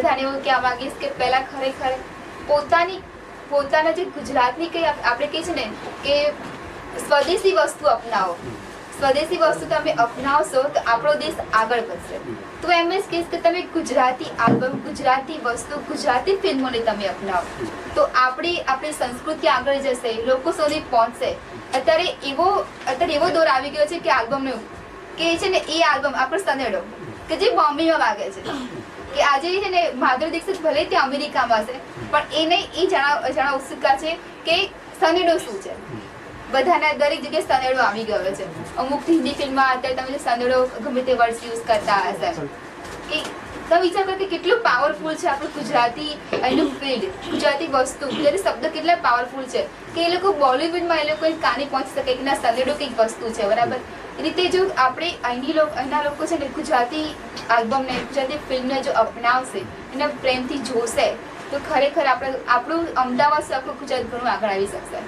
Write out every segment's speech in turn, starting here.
બધાને એવું કહેવા માંગીશ કે પહેલાં ખરેખર પોતાની, પોતાના જે ગુજરાતની કંઈ આપણે કહીએ છીએ ને કે સ્વદેશી વસ્તુ અપનાવો. સ્વદેશી વસ્તુ તમે અપનાવશો તો આપણો દેશ આગળ વધશે. તો એમ જ કહીશ કે તમે ગુજરાતી આલ્બમ, ગુજરાતી વસ્તુ, ગુજરાતી ફિલ્મોને તમે અપનાવો. તો આપણી આપણી સંસ્કૃતિ આગળ જશે, લોકો સુધી પહોંચશે. અત્યારે એવો અત્યારે એવો દોર આવી ગયો છે કે આલ્બમનો કે છે ને, એ આલ્બમ આપણો સનેડો. કે જે બોમ્બેમાં વાગે છે. કે આજે છે ને માધુરી દીક્ષિત ભલે તે અમેરિકામાં છે પણ એને એ જણા જણાવ ઉત્સુકતા છે કે સનેડો શું છે? બધાના દરેક જગ્યાએ સનેડો આવી ગયો છે. અમુક હિન્દી ફિલ્મમાં અત્યારે તમે સનેડો ગમે તે વર્ડ્સ યુઝ કરતા હશે. કે તમે વિચાર કરો કે કેટલું પાવરફુલ છે આપણું ગુજરાતી એનું ફિલ્ડ ગુજરાતી વસ્તુ. ગુજરાતી શબ્દ કેટલા પાવરફુલ છે કે એ લોકો બોલિવૂડમાં એ લોકો કાને પહોંચી શકે કે ના સનેડો કંઈક વસ્તુ છે, બરાબર? એ રીતે જો આપણે અહીંની લોકો, અહીંના લોકો છે ને ગુજરાતી આલ્બમને, ગુજરાતી ફિલ્મને જો અપનાવશે એને પ્રેમથી જોશે, તો ખરેખર આપણે, આપણું અમદાવાદ આપણું ગુજરાત ઘણું આગળ આવી શકશે.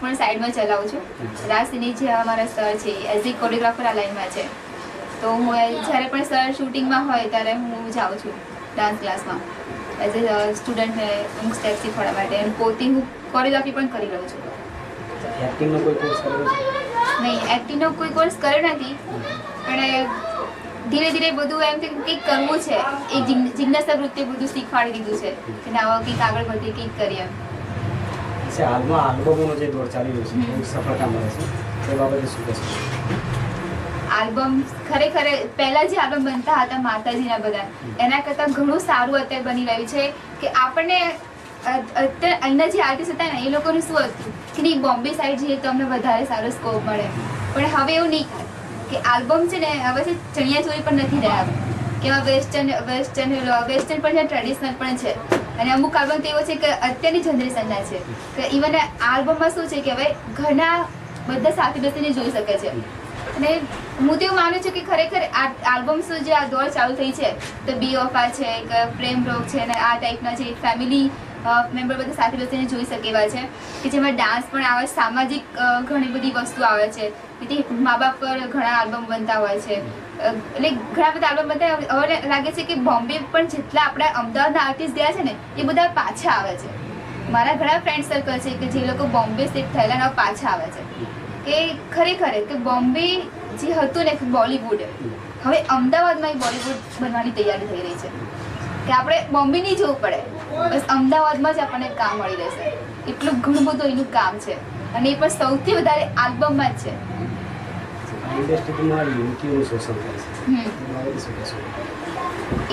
પણ સાઈડમાં ચલાવું છું. રાસિની જે અમારા સર છે, એઝ એ કોરિયોગ્રાફર આ લાઈનમાં છે. તો હું જ્યારે પણ સર શૂટિંગમાં હોય ત્યારે હું જાઉં છું ડાન્સ ક્લાસમાં એઝ એ સ્ટુડન્ટને હું સ્ટેપ શીખવાડવા માટે અને પોતે હું કોરિયોગ્રાફી પણ કરી રહ્યો છું. એક્ટિંગનો કોઈ કોર્સ કર્યો છે? નહીં એક્ટિંગનો કોઈ કોર્સ કર્યો નથી. પણ ધીરે ધીરે બધું એમ કે કંઈક કરવું છે. એ જિજ્ઞ- જિજ્ઞાસા વૃત્તિ બધું શીખવાડી દીધું છે. કે ના હવે કંઈક આગળ વધી કંઈક કરીએ એમ. હાલમાં આલ્બમોનો જે દોર ચાલી રહ્યો છે સફળતા મળે છે. એ બાબતે શું કહેશો? આલ્બમ ખરેખર પહેલા જે આલ્બમ બનતા હતા માતાજીના બધા, એના કરતાં ઘણું સારું અત્યારે બની રહ્યું છે કે આપણને અત્યારે અહીંના જે આર્ટિસ્ટ હતા ને, એ લોકોનું શું હતું કે નહીં, બોમ્બે સાઈડ જઈએ તો અમને વધારે સારો સ્કોપ મળે. પણ હવે એવું નહીં કે આલ્બમ છે ને, હવે છે ચણિયા ચોરી પણ નથી રહ્યા. કે એમાં વેસ્ટર્ન વેસ્ટર્ન વેસ્ટર્ન પણ છે ટ્રેડિશનલ પણ છે. અને અમુક આલ્બમ તો એવો છે કે અત્યારની જનરેશનના છે. કે ઇવન આલ્બમમાં શું છે કે હવે ઘણા બધા સાથે બેસીને જોઈ શકે છે. અને હું તો માનું છું કે ખરેખર આ આલ્બમ્સ જે આ દોર ચાલુ થઈ છે તો બી ઓફા છે કે પ્રેમ રોગ છે અને આ ટાઈપના જે ફેમિલી મેમ્બર બધા સાથે બેસીને જોઈ શકે એવા છે કે જેમાં ડાન્સ પણ આવે, સામાજિક ઘણી બધી વસ્તુ આવે છે. તેથી મા બાપ પર ઘણા આલ્બમ બનતા હોય છે. એટલે ઘણા બધા આલ્બમ બનતા હવે લાગે છે કે બોમ્બે પણ જેટલા આપણા અમદાવાદના આર્ટિસ્ટ ગયા છે ને, એ બધા પાછા આવે છે. મારા ઘણા ફ્રેન્ડ સર્કલ છે કે જે લોકો બોમ્બે શિફ્ટ થયેલા પાછા આવે છે. કે ખરેખર, કે બોમ્બે જે હતું ને બોલિવૂડ હવે અમદાવાદમાં એ બોલિવૂડ બનવાની તૈયારી થઈ રહી છે. કે આપણે બોમ્બે નહીં જવું પડે. બસ અમદાવાદમાં જ આપણને કામ મળી રહેશે. એટલું ઘણું બધું એનું કામ છે. અને એ પણ સૌથી વધારે આલ્બમમાં જ છે.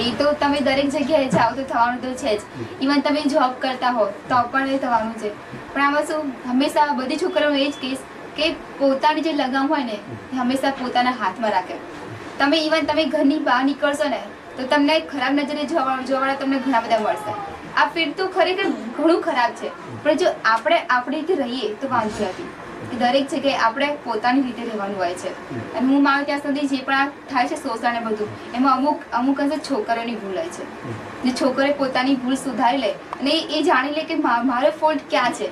એ તો તમે દરેક જગ્યાએ જાઓ તો થવાનું તો છે જ. ઇવન તમે જોબ કરતા હો તો પણ એ થવાનું છે. પણ આમાં શું હંમેશા બધી છોકરીઓને એ જ કહીશ કે પોતાની જે લગામ હોય ને એ હંમેશા પોતાના હાથમાં રાખે. તમે ઇવન તમે ઘરની બહાર નીકળશો ને તો તમને ખરાબ નજરે જોવા જોવાવાળા તમને ઘણા બધા મળશે. આ ફીલ્ડ તો ખરેખર ઘણું ખરાબ છે. પણ જો આપણે આપણી રીતે રહીએ તો વાંધો નથી. કે દરેક જગ્યાએ આપણે પોતાની રીતે રહેવાનું હોય છે. અને હું માનું ત્યાં સુધી જે પણ આ થાય છે શોષણ ને બધું એમાં અમુક અમુક અંશે છોકરીઓની ભૂલ હોય છે. જે છોકરીઓ પોતાની ભૂલ સુધારી લે અને એ જાણી લે કે મારો ફોલ્ટ ક્યાં છે?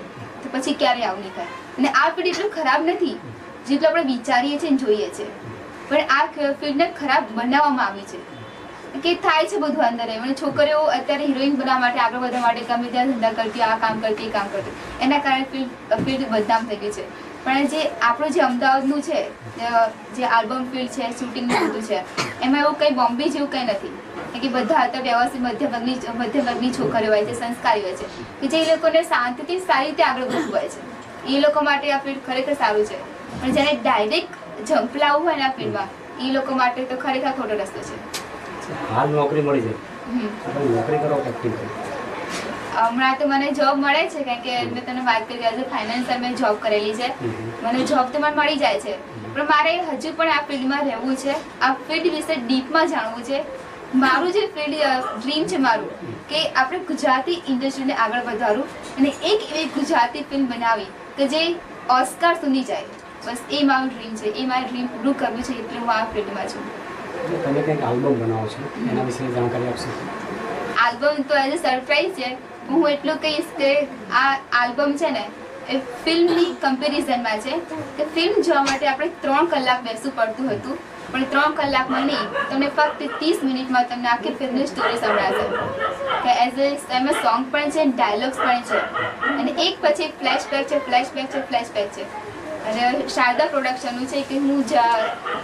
પછી ક્યારે આવું નહીં થાય? અને આ ફિલ્ડ એટલું ખરાબ નથી, જેટલું આપણે વિચારીએ છીએ જોઈએ છીએ. પણ આ ફિલ્ડને ખરાબ બનાવવામાં આવી છે. કે થાય છે બધું અંદર એમ. અને છોકરીઓ અત્યારે હિરોઈન બનવા માટે, આગળ વધવા માટે ગમે ત્યાં ધંધા કરતી આ કામ કરતી કામ કરતી એના કારણે ફિલ્ડ ફિલ્ડ બદનામ થઈ ગઈ છે. પણ જે આપણું જે અમદાવાદનું છે જે આલ્બમ ફિલ્ડ છે શૂટિંગનું બધું છે એમાં એવું કંઈ બોમ્બે જેવું કંઈ નથી. કે બધા અત્યારે વ્યવસ્થિત મધ્યમ વર્ગની છોકરીઓ હોય છે સંસ્કારી હોય છે. કે જે એ લોકોને શાંતિથી સારી રીતે આગળ વધવું હોય છે. એ લોકો માટે આ ફિલ્ડ ખરેખર સારું છે. પણ જ્યારે ડાયરેક્ટ જમ્પ લાવવું હોય ને આ ફિલ્ડમાં એ લોકો માટે તો ખરેખર ખોટો રસ્તો છે. હાલ નોકરી મળી જાય. નોકરી કરો કરો હમણાં તો મને જોબ મળે છે કારણ કે મેં તને વાત કરી એઝ ફાઇનાન્સર મેં જોબ કરેલી છે. મને જોબ તો મને મળી જાય છે પણ મારે હજુ પણ આ ફિલ્ડમાં રહેવું છે. આ ફિલ્ડ વિશે ડીપમાં જાણવું છે. મારું જે ફિલ્ડ ડ્રીમ છે મારું કે આપણે ગુજરાતી ઇન્ડસ્ટ્રીને આગળ વધારવું અને એક એવી ગુજરાતી ફિલ્મ બનાવી કે જે ઓસ્કાર સુધી જાય. બસ એ મારું ડ્રીમ છે એ મારું ડ્રીમ પૂરું કરવું છે એટલે હું આ ફિલ્ડમાં છું. તમે કંઈક આલ્બમ બનાવો છો એના વિશે જાણકારી આપશો? આલ્બમ તો એઝ અ સરપ્રાઈઝ છે હું એટલું કહીશ કે આ આલ્બમ છે ને, એ ફિલ્મની કમ્પેરિઝનમાં છે કે ફિલ્મ જોવા માટે આપણે ત્રણ કલાક બેસવું પડતું હતું. પણ ત્રણ કલાકમાં નહીં, તમને ફક્ત ત્રીસ મિનિટમાં તમને આખી ફિલ્મની સ્ટોરી સંભળાશે. કે એઝ એ એમાં સોંગ પણ છે ડાયલોગ્સ પણ છે. અને એક પછી એક ફ્લેશબેક છે ફ્લેશબેક છે ફ્લેશબેક છે. અને શારદા પ્રોડક્શનનું છે કે હું જ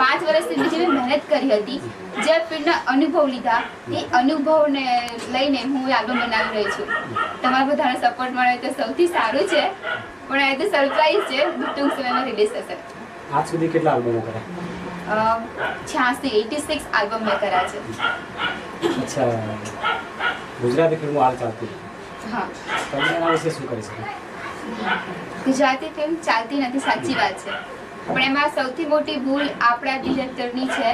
પાંચ વર્ષથી બીજી મેં મહેનત કરી હતી જે ફિલ્મના અનુભવ લીધા એ અનુભવને લઈને હું આલ્બમ બનાવી રહી છું. તમારા બધાનો સપોર્ટ મળે તો સૌથી સારું છે પણ એ તો સરપ્રાઈઝ છે ટૂંક સમયમાં રિલીઝ થશે. આજ સુધી કેટલા આલ્બમો કર્યા? છ્યાસી એટી સિક્સ આલ્બમ મેં કર્યા છે. અચ્છા. ગુજરાતી ફિલ્મો હાલ ચાલતી હા. તમે એના વિશે શું કરી શકો? ગુજરાતી ફિલ્મ ચાલતી નથી, સાચી વાત છે. પણ એમાં સૌથી મોટી ભૂલ આપણા ડિરેક્ટરની છે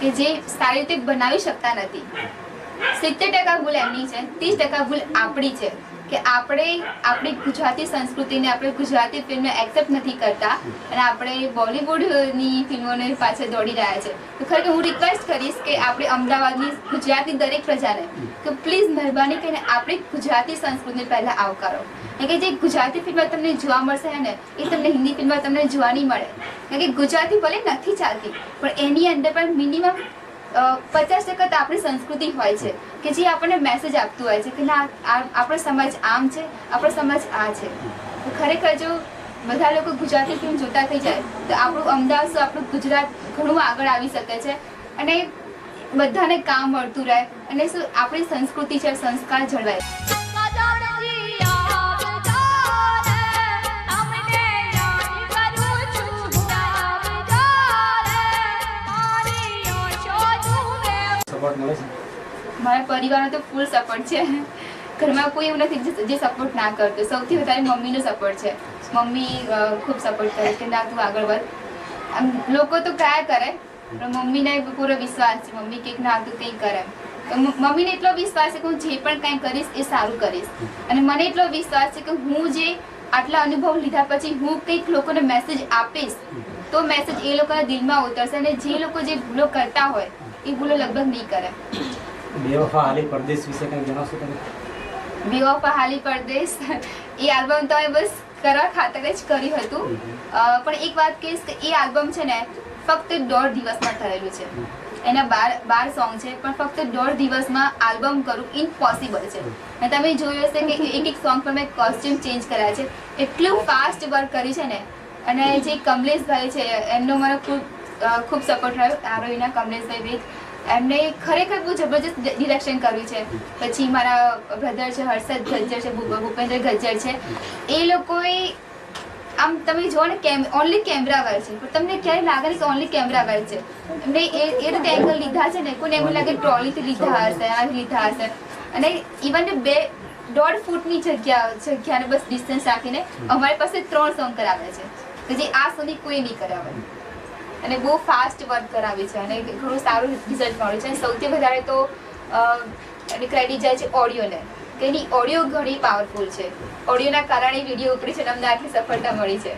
કે જે સારી રીતે બનાવી શકતા નથી. સિત્તેર ટકા ભૂલ એમની છે, ત્રીસ ટકા ભૂલ આપણી છે. કે આપણે આપણી ગુજરાતી સંસ્કૃતિને, આપણે ગુજરાતી ફિલ્મને એક્સેપ્ટ નથી કરતા અને આપણે બોલિવૂડની ફિલ્મોને પાછળ દોડી રહ્યા છે. તો ખરેખર હું રિક્વેસ્ટ કરીશ કે આપણે અમદાવાદની ગુજરાતની દરેક પ્રજાને કે પ્લીઝ મહેરબાની કરીને આપણી ગુજરાતી સંસ્કૃતિને પહેલાં આવકારો કારણ કે જે ગુજરાતી ફિલ્મ તમને જોવા મળશે ને, એ તમને હિન્દી ફિલ્મમાં તમને જોવા નહીં મળે. કારણ કે ગુજરાતી ભલે નથી ચાલતી, પણ એની અંદર પણ મિનિમમ પચાસ ટકા તો આપણી સંસ્કૃતિ હોય છે, કે જે આપણને મેસેજ આપતું હોય છે કે ના આપણો સમાજ આમ છે, આપણો સમાજ આ છે. ખરેખર જો બધા લોકો ગુજરાતી ફિલ્મ જોતા થઈ જાય, તો આપણું અમદાવાદ આપણું ગુજરાત ઘણું આગળ આવી શકે છે અને બધાને કામ મળતું રહે અને શું આપણી સંસ્કૃતિ છે, સંસ્કાર જળવાય. મારા પરિવારનો તો ફૂલ સપોર્ટ છે. ઘરમાં કોઈ એવું નથી જે- સપોર્ટ ના કરતો. સૌથી વધારે મમ્મીનો સપોર્ટ છે. મમ્મી ખૂબ સપોર્ટ કરે કે ના, તું આગળ વધ. આમ લોકો તો કયા કરે? પણ મમ્મીને પૂરો વિશ્વાસ છે. મમ્મી કંઈક ના, તું કંઈક કરે. તો મમ્મીને એટલો વિશ્વાસ છે કે હું જે પણ કંઈ કરીશ એ સારું કરીશ. અને મને એટલો વિશ્વાસ છે કે હું જે આટલા અનુભવ લીધા પછી હું કંઈક લોકોને મેસેજ આપીશ, તો મેસેજ એ લોકોના દિલમાં ઉતરશે અને જે લોકો જે ભૂલો કરતા હોય, એ ભૂલો લગભગ નહીં કરે. બેવફા હાલી પરદેશ વિશે કંઈ જણાવશો તમે? બી ઓફ હાલી પરદેશ. એ આલ્બમ તો બસ કરવા ખાતર જ કર્યું હતું. પણ એક વાત કહીશ કે એ આલ્બમ છે ને ફક્ત દોઢ દિવસમાં થયેલું છે. એના બાર બાર સોંગ છે, પણ ફક્ત દોઢ દિવસમાં આલ્બમ કરવું ઇમ્પોસિબલ છે. અને તમે જોયું હશે કે એક એક સોંગ પર મેં કોસ્ટ્યુમ ચેન્જ કર્યા છે. એટલું ફાસ્ટ વર્ક કર્યું છે ને. અને જે કમલેશભાઈ છે, એમનો મને ખૂબ ખૂબ સપોર્ટ રહ્યો. આરોહીના કમલેશભાઈ વેદ એમને ખરેખર બહુ જબરજસ્ત ડિરેક્શન કર્યું છે. પછી મારા બ્રધર છે, હર્ષદ ગજ્જર છે ભૂપેન્દ્ર ગજ્જર છે. એ લોકોએ આમ તમે જુઓ ને, કેમ ઓનલી કેમેરા વર્ક છે. પણ તમને ક્યારેય લાગે કે ઓનલી કેમેરા વર્ક છે. એમને એ એ રીતે એંગલ લીધા છે ને, કોઈને એવું લાગે ટ્રોલીથી લીધા હશે, આ લીધા હશે. અને ઇવન બે, દોઢ ફૂટની જગ્યા, જગ્યાને બસ ડિસ્ટન્સ રાખીને અમારી પાસે ત્રણ સોંગ કરાવે છે. કે જે આ સુધી કોઈ નહીં કરાવે. અને બહુ ફાસ્ટ વર્ક કરાવી છે અને ઘણું સારું રિઝલ્ટ મળ્યું છે. અને સૌથી વધારે તો અ, ક્રેડિટ જાય છે ઓડિયોને કે એની ઓડિયો ઘણી પાવરફુલ છે. ઓડિયોના કારણે વીડિયો ઉપરી છે અને અમને આટલી સફળતા મળી છે.